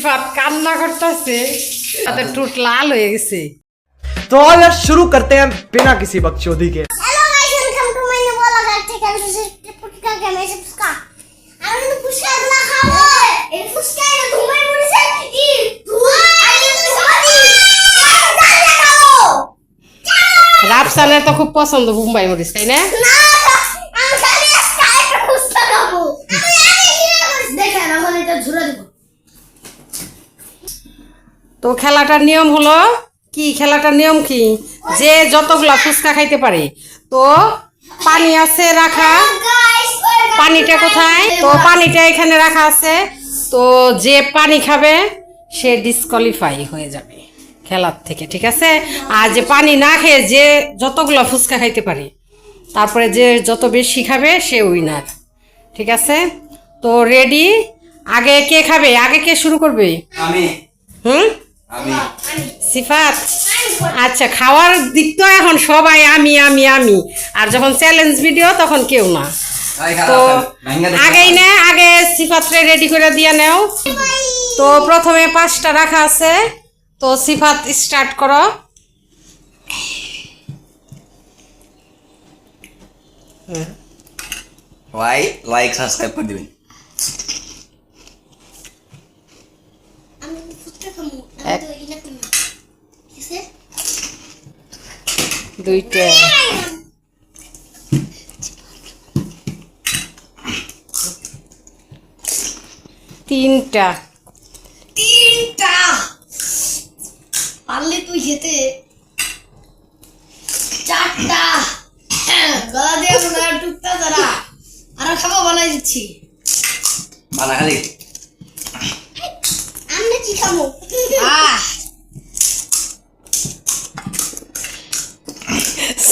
সিফাত কান্না করতেছে তাদের টুট লাল হয়ে গেছে तो यार शुरू करते हैं बिना किसी बकचोदी के hello guys welcome to my new blog আজকে কেন ফুচকা কেন এসে ফুচকা আমি কিন্তু ফুচকা এগুলা খাবো এই ফুচকা এটা ঘুমাই পড়েছে ই তুই আই কিন্তু সমাধি খাবো রাফসানের তো খুব পছন্দ মুম্বাই মরিচ তাই না না আমি খালি আজকে একটা ফুচকা খাবো আমি দেখেন এখন এটা ঝুরা দিব তো খেলাটার নিয়ম হলো কি? খেলাটার নিয়ম কি? যে যতগুলা ফুচকা খাইতে পারে। তো পানি আছে রাখা। পানিটা কোথায়? তো পানিটা এখানে রাখা আছে। তো যে পানি খাবে সে ডিসকোয়ালিফাই হয়ে যাবে খেলার থেকে ঠিক আছে? আর যে পানি না খেয়ে যে যতগুলো ফুচকা খাইতে পারে তারপরে যে যত বেশি খাবে সে উইনার ঠিক আছে? তো রেডি আগে কে খাবে? আগে কে শুরু করবে? আমি। হুম? আমি। সিফাত? আচ্ছা খাওয়ার দিক তো এখন সবাই আমি আমি আমি। আর যখন চ্যালেঞ্জ ভিডিও তখন কেউ না। তো আগেই নে আগে সিফাতরে রেডি করে দিয়ে নেও। তো প্রথমে পাঁচটা রাখা আছে। তো সিফাত স্টার্ট করো। ভাই লাইক সাবস্ক্রাইব করে দিবেন। দুইটা। তিনটা। তিনটা। পারলে তুই খেতে। চারটা। গলা দিয়ে মনে হয় টুকটা তারা আরও খাব বানাই দিচ্ছি। বানা খালি আমরা কি খাব?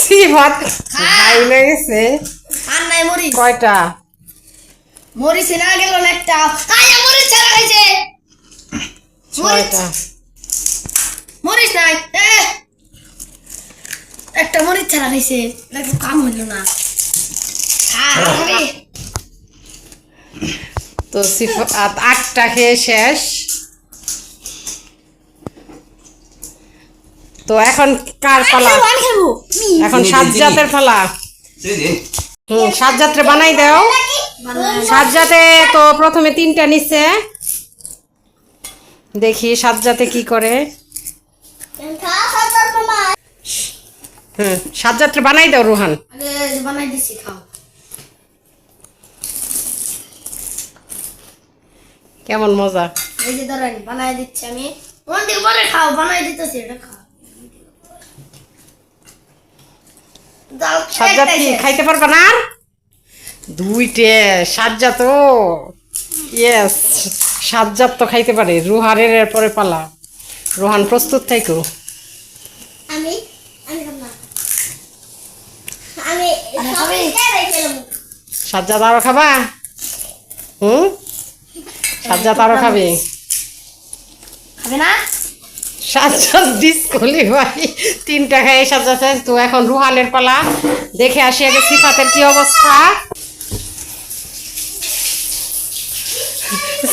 আহ সিফাত ভাই লেগেছে আর নাই মরিচ। কয়টা? মরিচ না গেল না একটা। আয় মরিচ ছাড়া ছয়টা। মরিচ। নাই। একটা মরিচ ছাড়া কাম হইল না। খা, তো সিফাত আটটা খেয়ে শেষ। তো এখন কার পালা? এখন চিনি, সাজ্জাতের পালা। হুম সাজ্জাত্রে বানাই দাও। সাজ্জাতে তো প্রথমে তিনটা নিচ্ছে দেখি সাজ্জাতে কি করে। হুম সাজ্জাত্রে বানাই দাও রুহান। আগে বানাই দিছি খাও কেমন মজা? এই যে ধরেন বানাই দিচ্ছি আমি। পরে খাও বানাই দিতেছি এটা খাও। কি একটাই খাইতে পারবে না আর? দুইটে সাজ্জাত তো ইয়েস সাজ্জাত তো খাইতে পারে। রুহানের পরে পালা। রুহান প্রস্তুত থাইকো। আমি সাজ্জাত আরও খাবা। হুম? সাজ্জাত আরও খাবে। খাবে না? সাজ্জাদ ডিসকলি ভাই। তিনটা খাই সাজ্জাদ তো এখন রুহানের পালা। দেখে আসি আগে সিফাতের কি অবস্থা।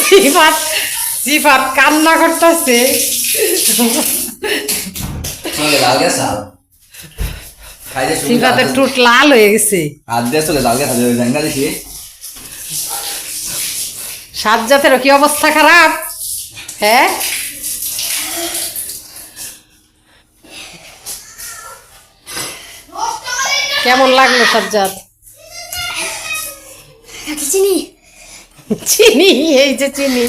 সিফাত সিফাত কান্না করতেছে। সিফাতের টুট লাল হয়ে গেছে। দেখি। সাজ্জাতেরও কি অবস্থা খারাপ? হ্যাঁ? কেমন লাগল সাজ্জাদ? চিনি। চিনি এই যে চিনি।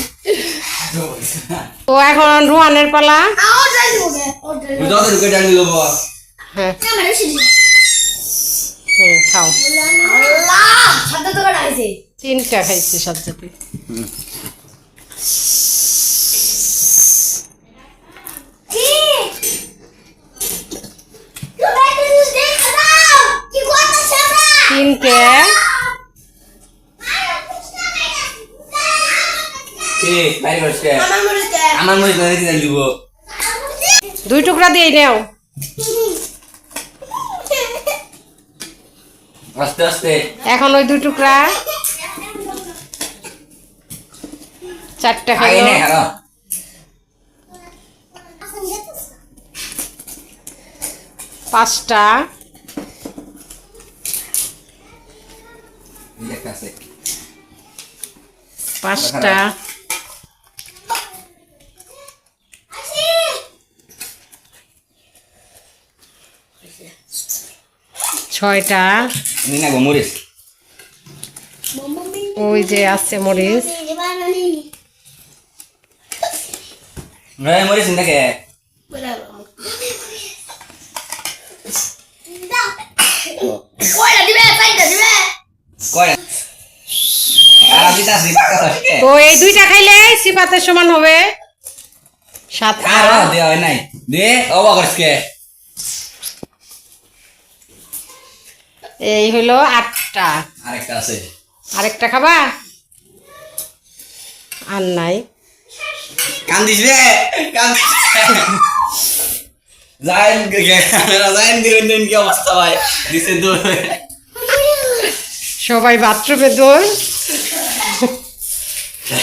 তো এখন রুহানের পালা। ডালি দেবো হ্যাঁ। হুম, খাও। তিনটা খাইছি সাজ্জাতে কে? দুই টুকরা দিয়ে নেও। আস্তে আস্তে। এখন ওই দুই টুকরা। চারটা খাই পাঁচটা। পাঁচটা। ছয়টা। ওই যে আছে মরিচ। কয়টা তো এই দুইটা খাইলে সিপাতের সমান হবে। দেওয়া হয় নাই। দে এই হলো আটটা। আরেকটা আছে। আরেকটা খাবা? আর নাই। কান্দিস রে কান্দিস জাইন জাইন দিন দিন কি অবস্থা ভাই? দিছে দূর সবাই বাথরুমে দৌড় খাও খাও খাও বেশি করে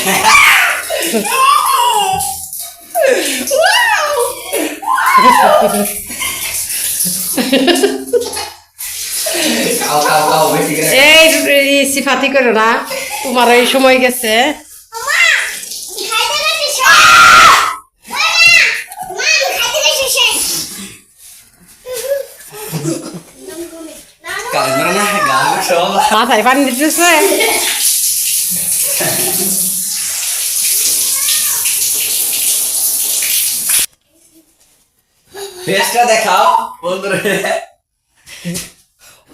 এই সিফাতি করো না। তোমার এই সময় গেছে। মা খাইতে গেছে শেষ মা মা খাইতে গেছে শেষ কাজ করে না গাল সব মাথায় পানি দিতেছে ফেসটা দেখাও বন্ধুরা।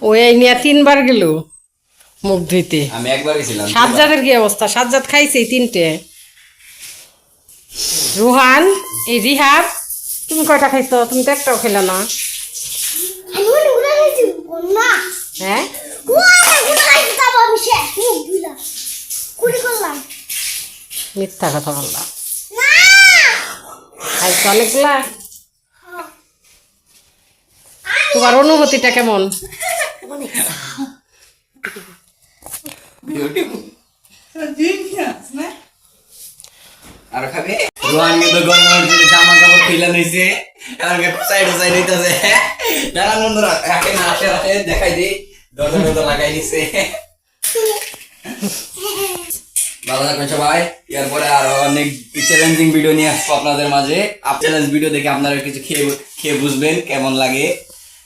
ও এই নিয়ে তিনবার গেল মুখ ধুইতে। আমি একবার গেছিলাম। সাজ্জাদের কি অবস্থা? সাজ্জাদ খাইছে তিনটে। রুহান এই রিহাব তুমি কয়টা খাইছো? তুমি তো একটাও খেলে না। হ্যাঁ? মিথ্যা কথা বললাম না! খাইছো অনেকগুলা? তোমার অনুভূতিটা কেমন? আর দরজা লাগাই অনেক চ্যালেঞ্জিং ভিডিও নিয়ে আসব আপনাদের মাঝে। চ্যালেঞ্জ ভিডিও দেখে আপনারা কিছু খেয়ে খেয়ে বুঝবেন কেমন লাগে।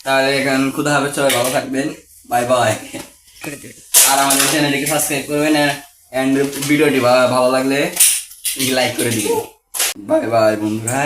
তাহলে এখন খুদা হবে, সবাই ভালো থাকবেন। বাই বাই আর আমাদের চ্যানেলটিকে সাবস্ক্রাইব করবেন এন্ড ভিডিওটি ভালো লাগলে লাইক করে দিবেন। বাই বাই বন্ধুরা।